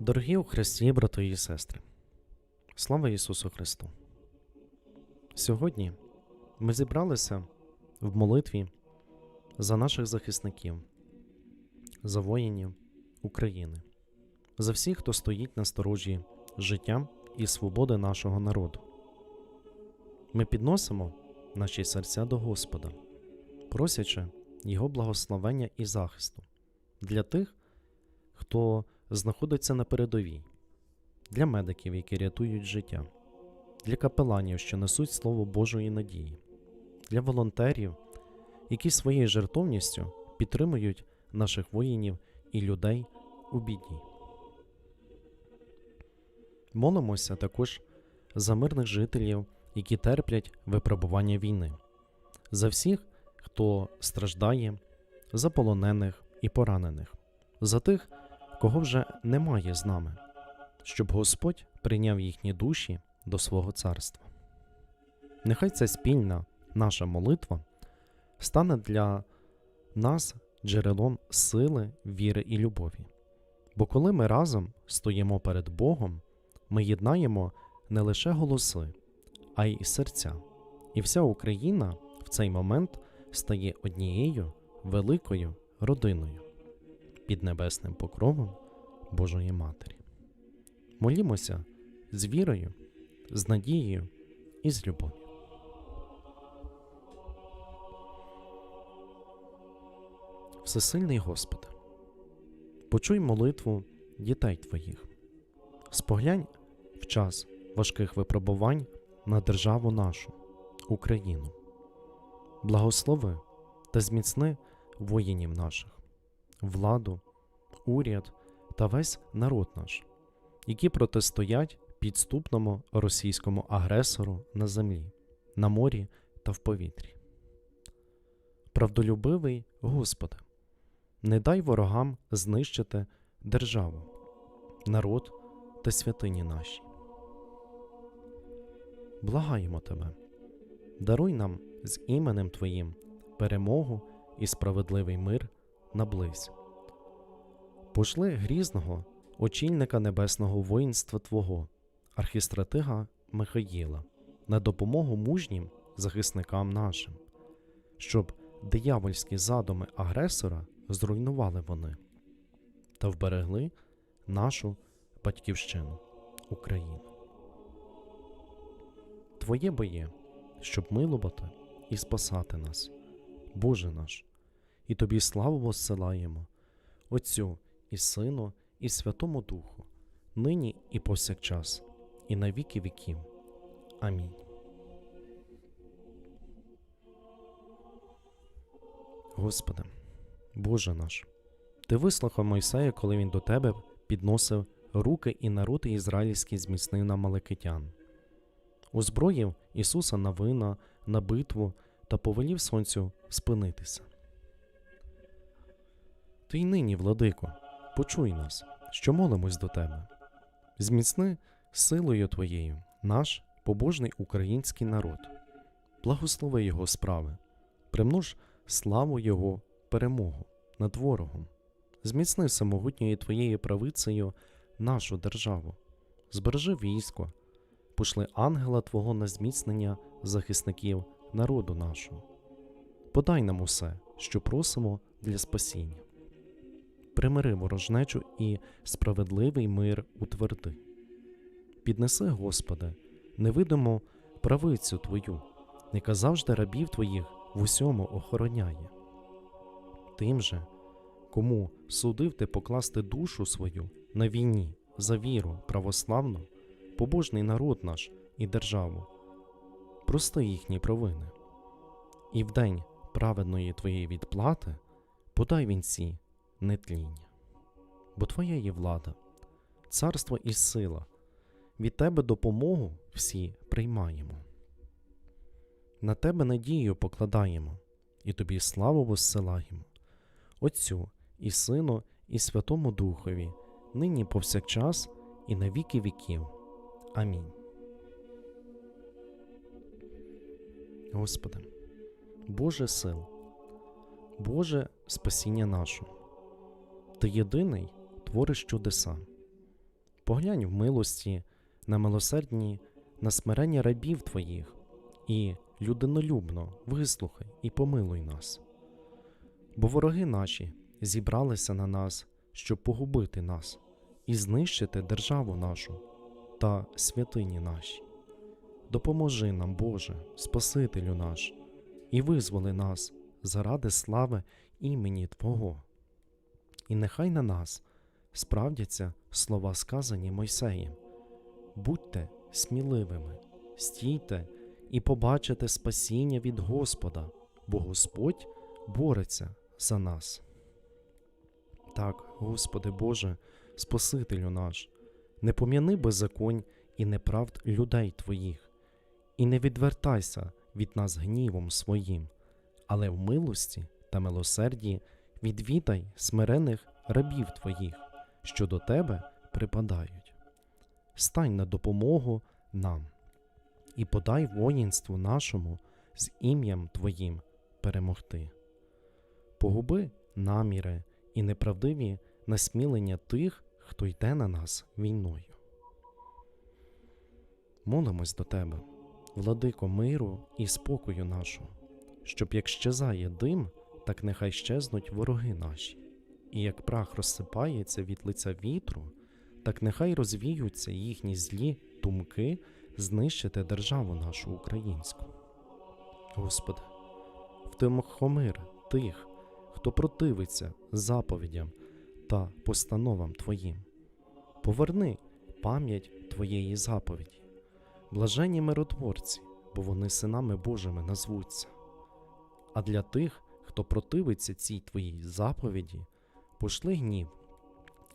Дорогі у Христі, брати і сестри, слава Ісусу Христу! Сьогодні ми зібралися в молитві за наших захисників, за воїнів України, за всіх, хто стоїть на сторожі життя і свободи нашого народу. Ми підносимо наші серця до Господа, просячи Його благословення і захисту для тих, хто знаходиться на передовій, для медиків, які рятують життя, для капеланів, що несуть Слово Божої надії, для волонтерів, які своєю жертовністю підтримують наших воїнів і людей у біді. Молимося також за мирних жителів, які терплять випробування війни, за всіх, хто страждає, за полонених і поранених, за тих, кого вже немає з нами, щоб Господь прийняв їхні душі до свого царства. Нехай ця спільна наша молитва стане для нас джерелом сили, віри і любові. Бо коли ми разом стоїмо перед Богом, ми єднаємо не лише голоси, а й серця. І вся Україна в цей момент стає однією великою родиною під небесним покровом Божої Матері. Молімося з вірою, з надією і з любов'ю. Всесильний Господи, почуй молитву дітей Твоїх, споглянь в час важких випробувань на державу нашу, Україну, благослови та зміцни воїнів наших, владу, уряд та весь народ наш, які протистоять підступному російському агресору на землі, на морі та в повітрі. Правдолюбивий Господи, не дай ворогам знищити державу, народ та святині наші. Благаємо Тебе, даруй нам з іменем Твоїм перемогу і справедливий мир наблизь. Пошли грізного очільника небесного воїнства Твого, архістратига Михаїла, на допомогу мужнім захисникам нашим, щоб диявольські задуми агресора зруйнували вони та вберегли нашу батьківщину Україну. Твоє боє, щоб милувати і спасати нас, Боже наш, і Тобі славу воссилаємо, Отцю і Сину, і Святому Духу, нині і повсякчас, і на віки віків. Амінь. Господи, Боже наш, Ти вислухав Мойсея, коли він до Тебе підносив руки і народ ізраїльський зміцнив на Маликитян. Озброїв Ісуса на вина, на битву та повелів сонцю спинитися. Ти й нині, владико, почуй нас, що молимось до тебе. Зміцни силою Твоєю наш побожний український народ, благослови Його справи, примнож славу Його перемогу над ворогом, зміцни всемогутньою Твоєю правицею нашу державу, збережи військо, пошли ангела Твого на зміцнення захисників народу нашого. Подай нам усе, що просимо для спасіння. Примири ворожнечу і справедливий мир утверди. Піднеси, Господи, невидиму правицю Твою, яка завжди рабів Твоїх в усьому охороняє. Тим же, кому судив ти покласти душу свою на війні за віру православну, побожний народ наш і державу, прости їхні провини, і в день праведної Твоєї відплати подай вінці нетління. Бо Твоя є влада, царство і сила, від Тебе допомогу всі приймаємо. На Тебе надію покладаємо і Тобі славу воссилаємо, Отцю і Сину, і Святому Духові, нині повсякчас і на віки віків. Амінь. Господи, Боже сил, Боже спасіння нашого, Ти єдиний твориш чудеса. Поглянь в милості на милосердні, на смирення рабів твоїх, і людинолюбно вислухай і помилуй нас. Бо вороги наші зібралися на нас, щоб погубити нас і знищити державу нашу та святині наші. Допоможи нам, Боже, Спасителю наш, і визволи нас заради слави імені Твого. І нехай на нас справдяться слова, сказані Мойсеєм. Будьте сміливими, стійте і побачите спасіння від Господа, бо Господь бореться за нас. Так, Господи Боже, Спасителю наш, не пом'яни беззаконь і неправд людей Твоїх, і не відвертайся від нас гнівом своїм, але в милості та милосерді відвідай смирених рабів Твоїх, що до Тебе припадають. Стань на допомогу нам і подай воїнству нашому з ім'ям Твоїм перемогти. Погуби наміри і неправдиві насмілення тих, хто йде на нас війною. Молимось до Тебе, владико миру і спокою нашого, щоб як щезає дим, так нехай щезнуть вороги наші, і як прах розсипається від лиця вітру, так нехай розвіються їхні злі думки знищити державу нашу українську. Господи, втимохомир тих, хто противиться заповідям та постановам Твоїм. Поверни пам'ять Твоєї заповіді, блаженні миротворці, бо вони синами Божими назвуться. А для тих, хто противиться цій Твоїй заповіді, пошли гнів,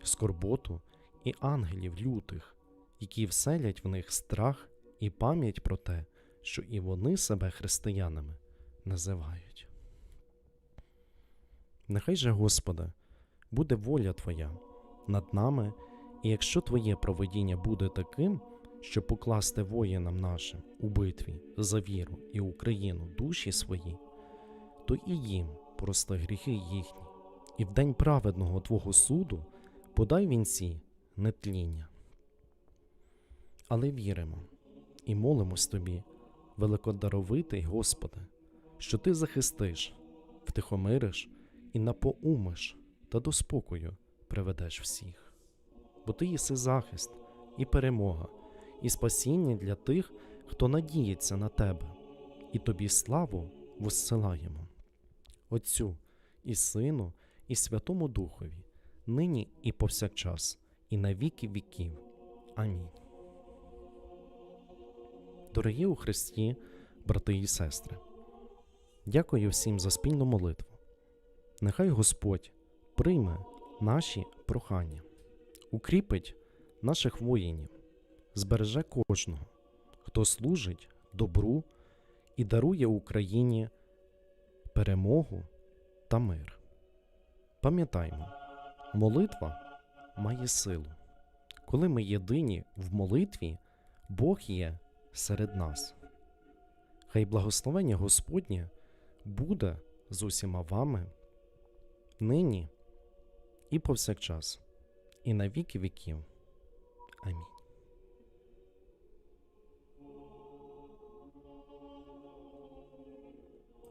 скорботу і ангелів лютих, які вселять в них страх і пам'ять про те, що і вони себе християнами називають. Нехай же, Господи, буде воля Твоя над нами, і якщо Твоє проведіння буде таким, щоб покласти воїнам нашим у битві за віру і Україну душі свої, то і їм прости гріхи їхні, і в день праведного Твого суду подай вінці нетління. Але віримо і молимось Тобі, великодаровитий Господи, що Ти захистиш, втихомириш і напоумиш та до спокою приведеш всіх. Бо ти єси захист і перемога, і спасіння для тих, хто надіється на тебе, і тобі славу воссилаємо. Отцю і Сину, і Святому Духові, нині і повсякчас, і на віки віків. Амінь. Дорогі у Христі, брати і сестри, дякую всім за спільну молитву. Нехай Господь прийме наші прохання, укріпить наших воїнів, збереже кожного, хто служить добру і дарує Україні перемогу та мир. Пам'ятаймо, молитва має силу. Коли ми єдині в молитві, Бог є серед нас. Хай благословення Господнє буде з усіма вами нині і повсякчас, і на віки віків. Амінь.